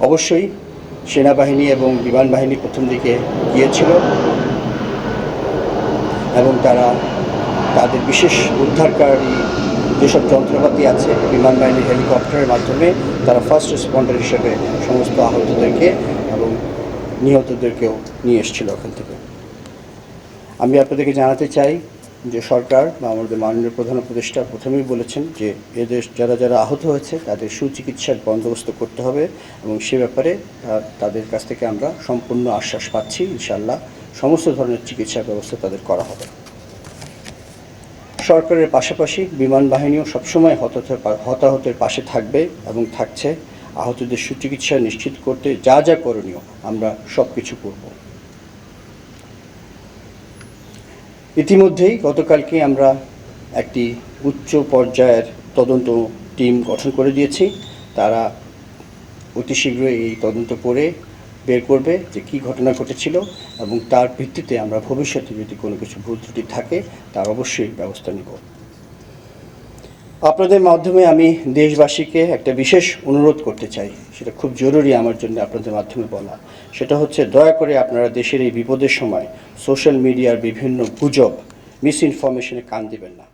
অবশ্যই সেনাবাহিনী এবং বিমান বাহিনী প্রথম দিকে গিয়েছিল এবং তারা তাদের বিশেষ উদ্ধারকারী যেসব যন্ত্রপাতি আছে বিমান বাহিনীর হেলিকপ্টারের মাধ্যমে, তারা ফার্স্ট রেসপন্ডার হিসেবে সমস্ত আহতদেরকে এবং নিহতদেরকেও নিয়ে এসেছিল ওখান থেকে। আমি আপনাদেরকে জানাতে চাই যে সরকার বা আমাদের মাননীয় প্রধান উপদেষ্টা প্রথমেই বলেছেন যে এদের যারা যারা আহত হয়েছে, তাদের সুচিকিৎসার বন্দোবস্ত করতে হবে এবং সে ব্যাপারে তাদের কাছ থেকে আমরা সম্পূর্ণ আশ্বাস পাচ্ছি। ইনশাল্লাহ সমস্ত ধরনের চিকিৎসার ব্যবস্থা তাদের করা হবে। সরকারের পাশাপাশি বিমান বাহিনীও সবসময় হতাহতের পাশে থাকবে এবং থাকছে। আহতদের সুচিকিৎসা নিশ্চিত করতে যা যা করণীয় আমরা সব কিছু করব। ইতিমধ্যেই গতকালকে আমরা একটি উচ্চ পর্যায়ের তদন্ত টিম গঠন করে দিয়েছি। তারা অতি শীঘ্রই এই তদন্ত করে বের করবে যে কী ঘটনা ঘটেছিল এবং তার ভিত্তিতে আমরা ভবিষ্যতে যদি কোনো কিছু ভুল ত্রুটি থাকে, তার অবশ্যই ব্যবস্থা নিব। আপনাদের মাধ্যমে আমি দেশবাসীকে একটা বিশেষ অনুরোধ করতে চাই। সেটা খুব জরুরি আমার জন্য আপনাদের মাধ্যমে বলা। সেটা হচ্ছে দয়া করে আপনারা দেশের এই বিপদের সময় সোশ্যাল মিডিয়ার বিভিন্ন গুজব মিস ইনফরমেশনে কান দেবেন না।